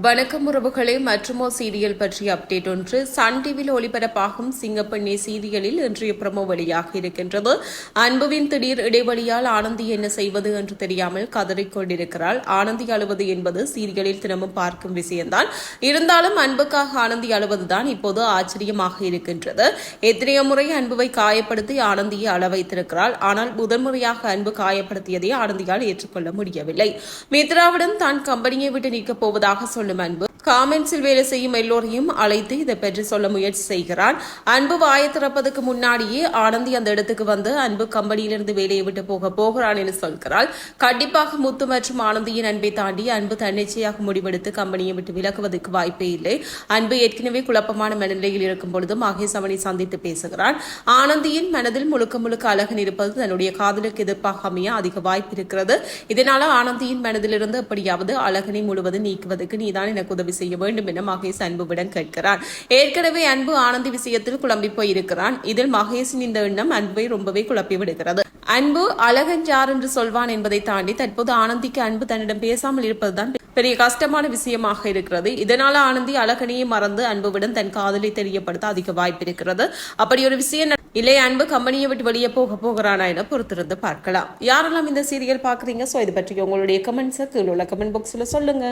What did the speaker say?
வணக்கம் உறவுகளே மற்றுமோ சீரியல் பற்றிய அப்டேட் ஒன்று சன் டிவியில் ஒளிபரப்பாகும் சிங்கப்பெண்ணே சீரியலில் இன்றைய பிரமோ வழியாக இருக்கின்றது. அன்புவின் திடீர் இடைவெளியால் ஆனந்தி என்ன செய்வது என்று தெரியாமல் கதறிக்கொண்டிருக்கிறாள் ஆனந்தி அழுவது என்பது சீரியலில் தினமும் பார்க்கும் விஷயம்தான். இருந்தாலும் அன்புக்காக ஆனந்தி அழுவதுதான் இப்போது ஆச்சரியமாக இருக்கின்றது. எத்தனையோ முறை அன்புவை காயப்படுத்தி ஆனந்தியை அள வைத்திருக்கிறாள். ஆனால் முதன்முறையாக அன்பு காயப்படுத்தியதை ஆனந்தியால் ஏற்றுக்கொள்ள முடியவில்லை. மித்ராவுடன் தான் கம்பெனியை விட்டு நீக்கப் போவதாக சொல்லும் அன்பு காமெண்ட்ஸில் வேலை செய்யும் எல்லோரையும் அழைத்து இதை பற்றி சொல்ல முயற்சி செய்கிறான் அன்பு வாயை திறப்பதற்கு முன்னாடியே ஆனந்தி அந்த இடத்துக்கு வந்து அன்பு கம்பெனியிலிருந்து வேலையை விட்டு போக போகிறான் என்று சொல்கிறாள். கண்டிப்பாக முத்து மற்றும் ஆனந்தியின் அன்பை தாண்டி அன்பு தன்னிச்சையாக முடிவெடுத்து கம்பெனியை விட்டு விலகுவதற்கு வாய்ப்பே இல்லை. அன்பு ஏற்கனவே குழப்பமான மனநிலையில் இருக்கும் பொழுது மகேஷ் அவனை சந்தித்து பேசுகிறான் ஆனந்தியின் மனதில் முழுக்க முழுக்க அழகன் இருப்பது தன்னுடைய காதலுக்கு எதிர்ப்பாக அமைய அதிக வாய்ப்பு இருக்கிறது. இதனால ஆனந்தியின் மனதிலிருந்து எப்படியாவது அழகனை முழுவதும் நீக்குவதற்கு நீதான் எனக்கு உதவி செய்ய வேண்டும் என மகேஷ் அன்புவிடம் கேட்கிறான் ஏற்கனவே அன்பு ஆனந்தி விஷயத்தில் குழம்பி போயிருக்கிறான். இதில் மகேஷின் இந்த எண்ணம் அன்பை ரொம்பவே குழப்பி விடுகிறது. அன்பு அழகன் யார் என்று சொல்வான் என்பதை தாண்டி தற்போது ஆனந்திக்கு அன்பு தன்னிடம் பேசாமல் இருப்பதுதான் பெரிய கஷ்டமான விஷயமாக இருக்கிறது. இதனால ஆனந்தி அழகனையே மறந்து அன்புவிடம் தன் காதலை தெரியப்படுத்த அதிக வாய்ப்பு இருக்கிறது. அப்படி ஒரு விஷயம் இல்லை அன்பு கம்பெனியை விட்டு வெளியே போக போகிறானா என பொறுத்திருந்து பார்க்கலாம். யாரெல்லாம் இந்த சீரியல் பாக்குறீங்க சோ இது பற்றி உங்களுடைய கமெண்ட்ஸை கீழே உள்ள கமெண்ட் பாக்ஸ்ல சொல்லுங்க.